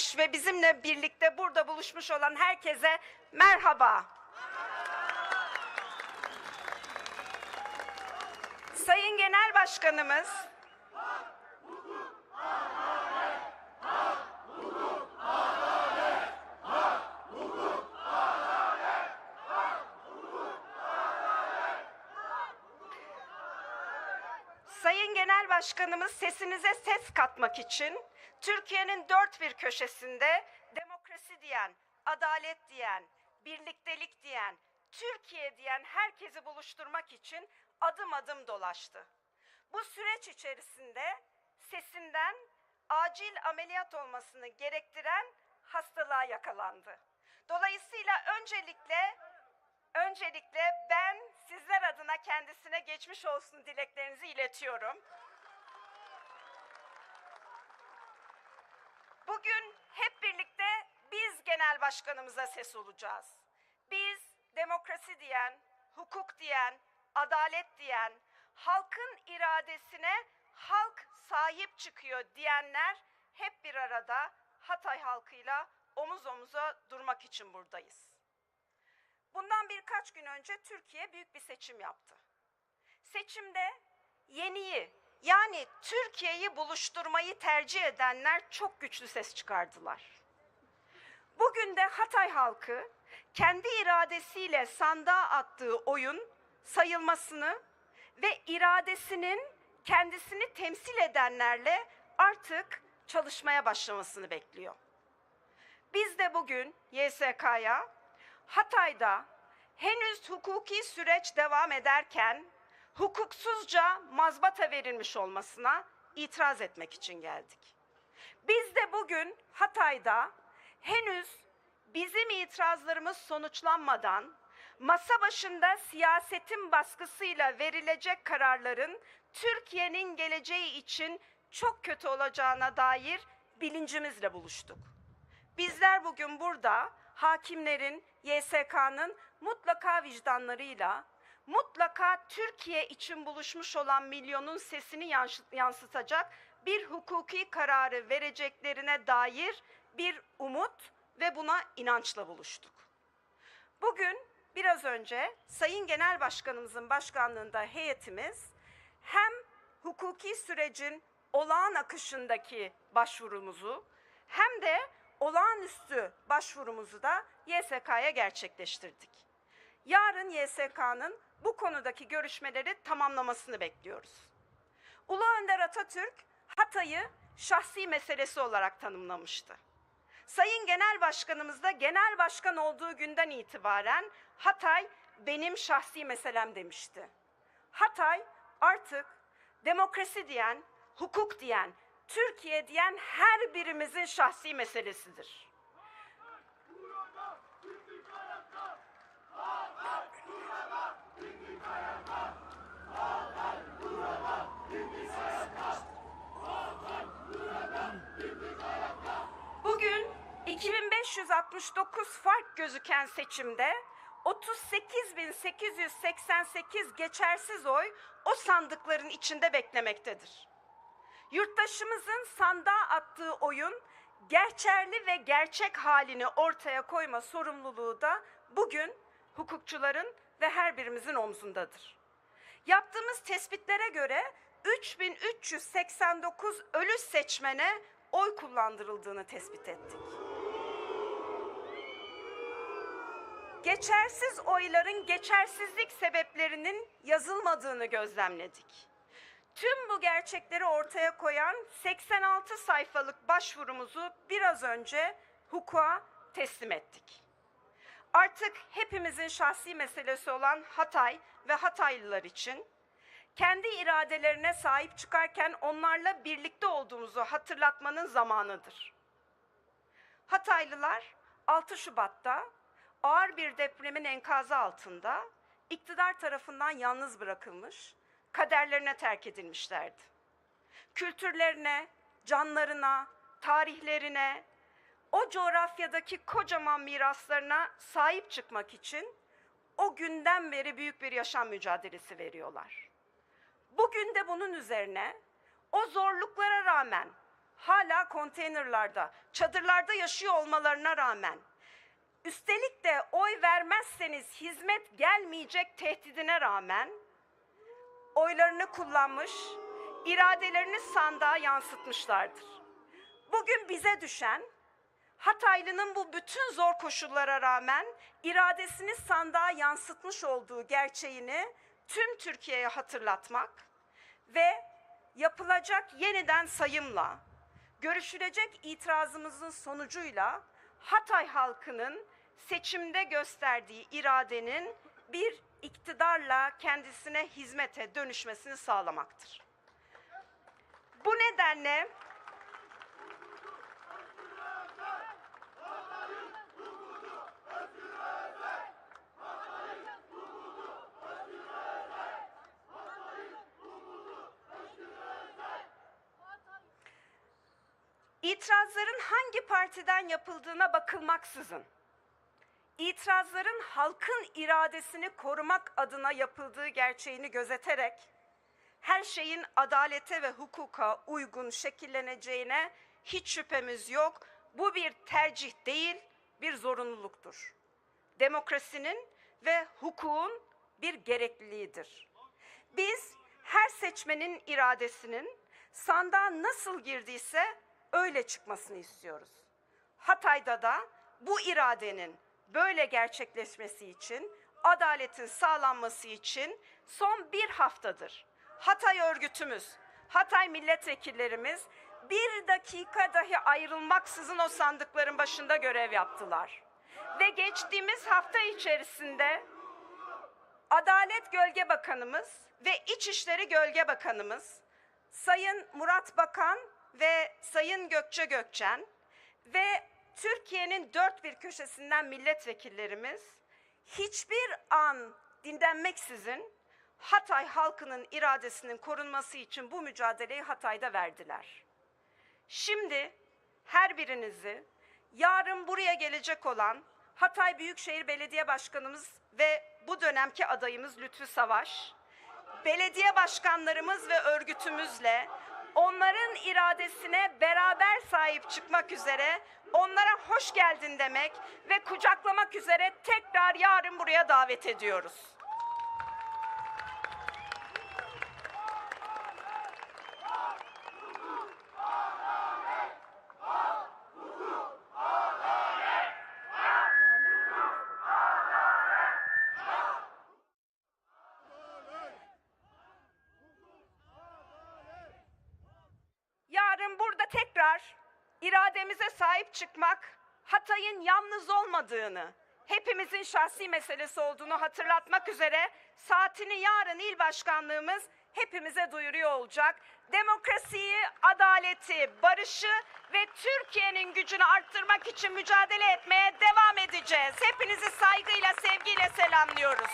gelmiş ve bizimle birlikte burada buluşmuş olan herkese merhaba. Sayın Genel Başkanımız Sayın Genel Başkanımız sesinize ses katmak için Türkiye'nin dört bir köşesinde demokrasi diyen, adalet diyen, birliktelik diyen, Türkiye diyen herkesi buluşturmak için adım adım dolaştı. Bu süreç içerisinde sesinden acil ameliyat olmasını gerektiren hastalığa yakalandı. Dolayısıyla öncelikle Öncelikle ben sizler adına kendisine geçmiş olsun dileklerinizi iletiyorum. Bugün hep birlikte biz genel başkanımıza ses olacağız. Biz demokrasi diyen, hukuk diyen, adalet diyen, halkın iradesine halk sahip çıkıyor diyenler hep bir arada Hatay halkıyla omuz omuza durmak için buradayız. Bundan birkaç gün önce Türkiye büyük bir seçim yaptı. Seçimde yeniyi yani Türkiye'yi buluşturmayı tercih edenler çok güçlü ses çıkardılar. Bugün de Hatay halkı kendi iradesiyle sandığa attığı oyun sayılmasını ve iradesinin kendisini temsil edenlerle artık çalışmaya başlamasını bekliyor. Biz de bugün YSK'ya Hatay'da henüz hukuki süreç devam ederken hukuksuzca mazbata verilmiş olmasına itiraz etmek için geldik. Biz de bugün Hatay'da henüz bizim itirazlarımız sonuçlanmadan masa başında siyasetin baskısıyla verilecek kararların Türkiye'nin geleceği için çok kötü olacağına dair bilincimizle buluştuk. Bizler bugün burada hakimlerin, YSK'nın mutlaka vicdanlarıyla, mutlaka Türkiye için buluşmuş olan milyonun sesini yansı- yansıtacak bir hukuki kararı vereceklerine dair bir umut ve buna inançla buluştuk. Bugün biraz önce Sayın Genel Başkanımızın başkanlığında heyetimiz hem hukuki sürecin olağan akışındaki başvurumuzu hem de olağanüstü başvurumuzu da YSK'ya gerçekleştirdik. Yarın YSK'nın bu konudaki görüşmeleri tamamlamasını bekliyoruz. Ulu Önder Atatürk Hatay'ı şahsi meselesi olarak tanımlamıştı. Sayın Genel Başkanımız da genel başkan olduğu günden itibaren Hatay benim şahsi meselem demişti. Hatay artık demokrasi diyen, hukuk diyen, Türkiye diyen her birimizin şahsi meselesidir. 2569 fark gözüken seçimde 38.888 geçersiz oy o sandıkların içinde beklemektedir. Yurttaşımızın sandığa attığı oyun gerçerli ve gerçek halini ortaya koyma sorumluluğu da bugün hukukçuların ve her birimizin omzundadır. Yaptığımız tespitlere göre 3389 ölü seçmene oy kullandırıldığını tespit ettik. Geçersiz oyların geçersizlik sebeplerinin yazılmadığını gözlemledik. Tüm bu gerçekleri ortaya koyan 86 sayfalık başvurumuzu biraz önce hukuka teslim ettik. Artık hepimizin şahsi meselesi olan Hatay ve Hataylılar için kendi iradelerine sahip çıkarken onlarla birlikte olduğumuzu hatırlatmanın zamanıdır. Hataylılar 6 Şubat'ta ağır bir depremin enkazı altında iktidar tarafından yalnız bırakılmış, kaderlerine terk edilmişlerdi. Kültürlerine, canlarına, tarihlerine, o coğrafyadaki kocaman miraslarına sahip çıkmak için o günden beri büyük bir yaşam mücadelesi veriyorlar. Bugün de bunun üzerine o zorluklara rağmen hala konteynerlarda, çadırlarda yaşıyor olmalarına rağmen üstelik de oy vermezseniz hizmet gelmeyecek tehdidine rağmen oylarını kullanmış, iradelerini sandığa yansıtmışlardır. Bugün bize düşen Hataylı'nın bu bütün zor koşullara rağmen iradesini sandığa yansıtmış olduğu gerçeğini tüm Türkiye'ye hatırlatmak ve yapılacak yeniden sayımla, görüşülecek itirazımızın sonucuyla Hatay halkının seçimde gösterdiği iradenin bir iktidarla kendisine hizmete dönüşmesini sağlamaktır. Bu nedenle İtirazların hangi partiden yapıldığına bakılmaksızın, itirazların halkın iradesini korumak adına yapıldığı gerçeğini gözeterek, her şeyin adalete ve hukuka uygun şekilleneceğine hiç şüphemiz yok. Bu bir tercih değil, bir zorunluluktur. Demokrasinin ve hukukun bir gerekliliğidir. Biz her seçmenin iradesinin sandığa nasıl girdiyse öyle çıkmasını istiyoruz. Hatay'da da bu iradenin böyle gerçekleşmesi için, adaletin sağlanması için son bir haftadır Hatay örgütümüz, Hatay milletvekillerimiz bir dakika dahi ayrılmaksızın o sandıkların başında görev yaptılar. Ve geçtiğimiz hafta içerisinde Adalet Gölge Bakanımız ve İçişleri Gölge Bakanımız Sayın Murat Bakan ve Sayın Gökçe Gökçen ve Türkiye'nin dört bir köşesinden milletvekillerimiz hiçbir an dinlenmeksizin Hatay halkının iradesinin korunması için bu mücadeleyi Hatay'da verdiler. Şimdi her birinizi yarın buraya gelecek olan Hatay Büyükşehir Belediye Başkanımız ve bu dönemki adayımız Lütfü Savaş, belediye başkanlarımız ve örgütümüzle onların iradesine beraber sahip çıkmak üzere onlara hoş geldin demek ve kucaklamak üzere tekrar yarın buraya davet ediyoruz. Yarın burada tekrar irademize sahip çıkmak, Hatay'ın yalnız olmadığını, hepimizin şahsi meselesi olduğunu hatırlatmak üzere saatini yarın il başkanlığımız hepimize duyuruyor olacak. Demokrasiyi, adaleti, barışı ve Türkiye'nin gücünü arttırmak için mücadele etmeye devam edeceğiz. Hepinizi saygıyla, sevgiyle selamlıyoruz.